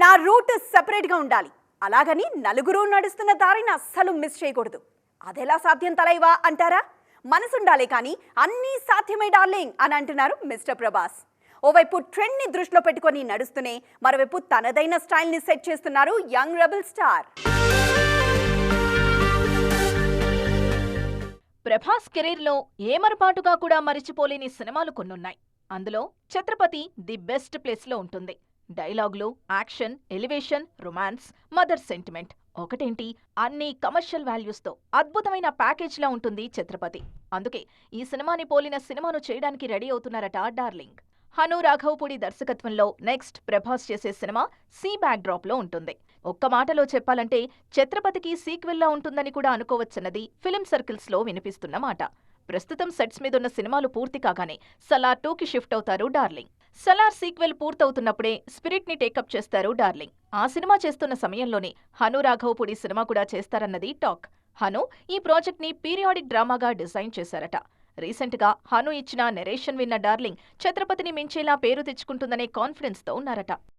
నా రూట్ సెపరేట్గా ఉండాలి. అలాగని నలుగురు నడుస్తున్న దారిని అస్సలు మిస్ చేయకూడదు. అదెలా సాధ్యం తలైవా అంటారా? మనసుండాలి కానీ అన్నీ సాధ్యమే డార్లింగ్ అని అంటున్నారు మిస్టర్ ప్రభాస్. ఓవైపు ట్రెండ్ని దృష్టిలో పెట్టుకొని నడుస్తూనే మరోవైపు తనదైన స్టైల్ని సెట్ చేస్తున్నారు యంగ్ రెబల్ స్టార్. ప్రభాస్ కెరీర్లో ఏమరపాటుగా కూడా మరిచిపోలేని సినిమాలు కొన్నున్నాయి. అందులో ఛత్రపతి ది బెస్ట్ ప్లేస్లో ఉంటుంది. డైలాగ్లో action elevation romance mother sentiment. ఒకటేంటి? అన్ని కమర్షియల్ వాల్యూస్తో అద్భుతమైన ప్యాకేజ్లా ఉంటుంది ఛత్రపతి. అందుకే ఈ సినిమాని పోలిన సినిమాను చేయడానికి రెడీ అవుతున్నారట డార్లింగ్. హను రాఘవపూడి దర్శకత్వంలో నెక్స్ట్ ప్రభాస్ చేసే సినిమా సీ బ్యాక్ డ్రాప్లో ఉంటుంది. ఒక్క మాటలో చెప్పాలంటే ఛత్రపతికి సీక్వెల్లా ఉంటుందని కూడా అనుకోవచ్చన్నది ఫిలిం సర్కిల్స్లో వినిపిస్తున్న మాట. ప్రస్తుతం సెట్స్ మీదున్న సినిమాలు పూర్తి కాగానే సలార్ టూకి షిఫ్ట్ అవుతారు డార్లింగ్. సలార్ సీక్వెల్ పూర్తవుతున్నప్పుడే స్పిరిట్ని టేకప్ చేస్తారు డార్లింగ్. ఆ సినిమా చేస్తున్న సమయంలోనే హను రాఘవపూడి సినిమా కూడా చేస్తారన్నది టాక్. హను ఈ ప్రాజెక్ట్ని పీరియాడిక్ డ్రామాగా డిజైన్ చేశారట. రీసెంట్గా హను ఇచ్చిన నెరేషన్ విన్న డార్లింగ్ ఛత్రపతిని మించేలా పేరు తెచ్చుకుంటుందనే కాన్ఫిడెన్స్తో ఉన్నారట.